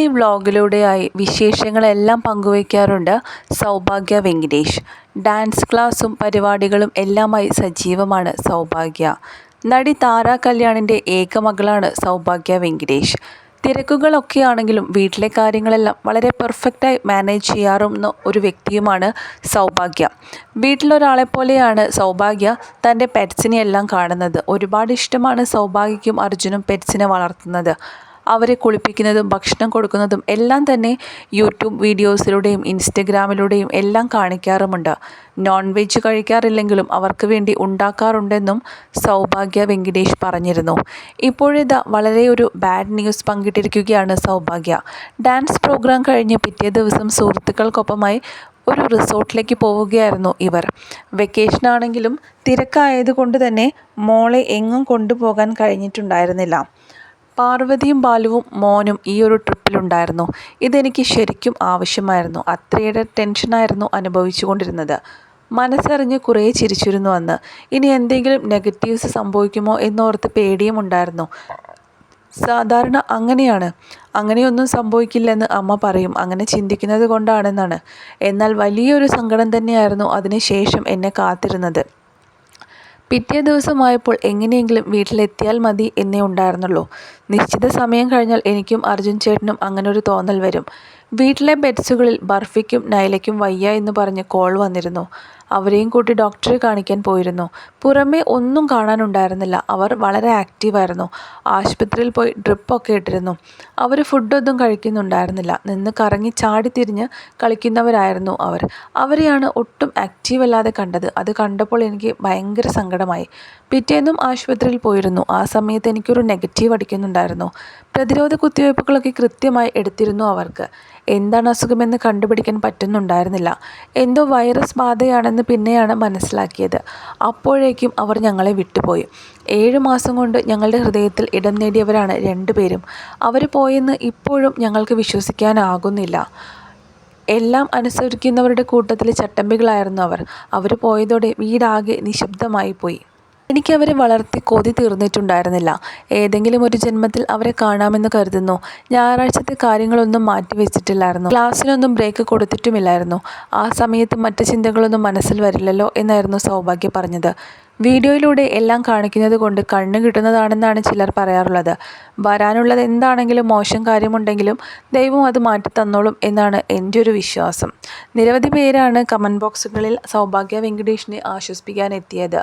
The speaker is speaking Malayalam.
ഡെയിലി വ്ളോഗിലൂടെയായി വിശേഷങ്ങളെല്ലാം പങ്കുവയ്ക്കാറുണ്ട് സൗഭാഗ്യ വെങ്കിടേഷ്. ഡാൻസ് ക്ലാസ്സും പരിപാടികളും എല്ലാമായി സജീവമാണ് സൗഭാഗ്യ. നടി താര കല്യാണിന്റെ ഏക മകളാണ് സൗഭാഗ്യ വെങ്കിടേഷ്. തിരക്കുകളൊക്കെയാണെങ്കിലും വീട്ടിലെ കാര്യങ്ങളെല്ലാം വളരെ പെർഫെക്റ്റായി മാനേജ് ചെയ്യാറുന്ന ഒരു വ്യക്തിയുമാണ് സൗഭാഗ്യ. വീട്ടിലൊരാളെപ്പോലെയാണ് സൗഭാഗ്യ തന്റെ പെറ്റ്സിനെയെല്ലാം കാണുന്നത്. ഒരുപാട് ഇഷ്ടമാണ് സൗഭാഗ്യയ്ക്കും അർജുനും പെറ്റ്സിനെ വളർത്തുന്നത്. അവരെ കുളിപ്പിക്കുന്നതും ഭക്ഷണം കൊടുക്കുന്നതും എല്ലാം തന്നെ യൂട്യൂബ് വീഡിയോസിലൂടെയും ഇൻസ്റ്റഗ്രാമിലൂടെയും എല്ലാം കാണിക്കാറുമുണ്ട്. നോൺ വെജ് കഴിക്കാറില്ലെങ്കിലും അവർക്ക് വേണ്ടി ഉണ്ടാക്കാറുണ്ടെന്നും സൗഭാഗ്യ വെങ്കിടേഷ് പറഞ്ഞിരുന്നു. ഇപ്പോഴിതാ വളരെ ഒരു ബാഡ് ന്യൂസ് പങ്കിട്ടിരിക്കുകയാണ് സൗഭാഗ്യ. ഡാൻസ് പ്രോഗ്രാം കഴിഞ്ഞ് പിറ്റേ ദിവസം സുഹൃത്തുക്കൾക്കൊപ്പമായി ഒരു റിസോർട്ടിലേക്ക് പോവുകയായിരുന്നു ഇവർ. വെക്കേഷൻ ആണെങ്കിലും തിരക്കായതുകൊണ്ട് തന്നെ മോളെ എങ്ങും കൊണ്ടുപോകാൻ കഴിഞ്ഞിട്ടുണ്ടായിരുന്നില്ല. പാർവതിയും ബാലുവും മോനും ഈ ഒരു ട്രിപ്പിലുണ്ടായിരുന്നു ഇതെനിക്ക് ശരിക്കും ആവശ്യമായിരുന്നു. അത്രയേറെ ടെൻഷനായിരുന്നു അനുഭവിച്ചു കൊണ്ടിരുന്നത് മനസ്സറിഞ്ഞ് കുറേ ചിരിച്ചിരുന്നു അന്ന്. ഇനി എന്തെങ്കിലും നെഗറ്റീവ്സ് സംഭവിക്കുമോ എന്നോർത്ത് പേടിയും ഉണ്ടായിരുന്നു. സാധാരണ അങ്ങനെയാണ്. അങ്ങനെയൊന്നും സംഭവിക്കില്ലെന്ന് അമ്മ പറയും. അങ്ങനെ ചിന്തിക്കുന്നത് കൊണ്ടാണെന്നാണ്. എന്നാൽ വലിയൊരു സങ്കടം തന്നെയായിരുന്നു അതിനുശേഷം എന്നെ കാത്തിരുന്നത്. പിറ്റേ ദിവസമായപ്പോൾ എങ്ങനെയെങ്കിലും വീട്ടിലെത്തിയാൽ മതി എന്നേ ഉണ്ടായിരുന്നുള്ളൂ. നിശ്ചിത സമയം കഴിഞ്ഞാൽ എനിക്കും അർജുൻ ചേട്ടനും അങ്ങനൊരു തോന്നൽ വരും. വീട്ടിലെ ബെഡ്സുകളിൽ ബർഫിക്കും നൈലയ്ക്കും വയ്യ എന്ന് പറഞ്ഞ് കോൾ വന്നിരുന്നു. അവരെയും കൂട്ടി ഡോക്ടറെ കാണിക്കാൻ പോയിരുന്നു. പുറമേ ഒന്നും കാണാനുണ്ടായിരുന്നില്ല. അവർ വളരെ ആക്റ്റീവായിരുന്നു ആശുപത്രിയിൽ പോയി ഡ്രിപ്പൊക്കെ ഇട്ടിരുന്നു. അവർ ഫുഡൊന്നും കഴിക്കുന്നുണ്ടായിരുന്നില്ല. നിന്ന് കറങ്ങി ചാടി തിരിഞ്ഞ് കളിക്കുന്നവരായിരുന്നു അവർ. അവരെയാണ് ഒട്ടും ആക്റ്റീവ് അല്ലാതെ കണ്ടത്. അത് കണ്ടപ്പോൾ എനിക്ക് ഭയങ്കര സങ്കടമായി. പിറ്റേന്നും ആശുപത്രിയിൽ പോയിരുന്നു. ആ സമയത്ത് എനിക്കൊരു നെഗറ്റീവ് അടിക്കുന്നുണ്ടായിരുന്നു. പ്രതിരോധ കുത്തിവയ്പ്പുകളൊക്കെ കൃത്യമായി എടുത്തിരുന്നു അവർക്ക്. എന്താണ് അസുഖമെന്ന് കണ്ടുപിടിക്കാൻ പറ്റുന്നുണ്ടായിരുന്നില്ല. എന്തോ വൈറസ് ബാധയാണെന്ന് പിന്നെയാണ് മനസ്സിലാക്കിയത്. അപ്പോഴേക്കും അവർ ഞങ്ങളെ വിട്ടുപോയി. ഏഴ് മാസം കൊണ്ട് ഞങ്ങളുടെ ഹൃദയത്തിൽ ഇടം നേടിയവരാണ് രണ്ടുപേരും അവർ പോയെന്ന് ഇപ്പോഴും ഞങ്ങൾക്ക് വിശ്വസിക്കാനാകുന്നില്ല. എല്ലാം അനുസരിക്കുന്നവരുടെ കൂട്ടത്തിലെ ചട്ടമ്പികളായിരുന്നു അവർ. അവർ പോയതോടെ വീടാകെ നിശബ്ദമായി പോയി എനിക്കവരെ വളർത്തി കൊതി തീർന്നിട്ടുണ്ടായിരുന്നില്ല. ഏതെങ്കിലും ഒരു ജന്മത്തിൽ അവരെ കാണാമെന്ന് കരുതുന്നു. ഞായറാഴ്ചത്തെ കാര്യങ്ങളൊന്നും മാറ്റി വെച്ചിട്ടില്ലായിരുന്നു. ക്ലാസ്സിനൊന്നും ബ്രേക്ക് കൊടുത്തിട്ടുമില്ലായിരുന്നു. ആ സമയത്ത് മറ്റ് ചിന്തകളൊന്നും മനസ്സിൽ വരില്ലല്ലോ എന്നായിരുന്നു സൗഭാഗ്യ പറഞ്ഞത്. വീഡിയോയിലൂടെ എല്ലാം കാണിക്കുന്നത് കൊണ്ട് കണ്ണ് കിട്ടുന്നതാണെന്നാണ് ചിലർ പറയാറുള്ളത്. വരാനുള്ളത് എന്താണെങ്കിലും മോശം കാര്യമുണ്ടെങ്കിലും ദൈവം അത് മാറ്റി തന്നോളും എന്നാണ് എന്റെ ഒരു വിശ്വാസം. നിരവധി പേരാണ് കമന്റ് ബോക്സുകളിൽ സൗഭാഗ്യ വെങ്കടേഷിനെ ആശ്വസിപ്പിക്കാൻ എത്തിയത്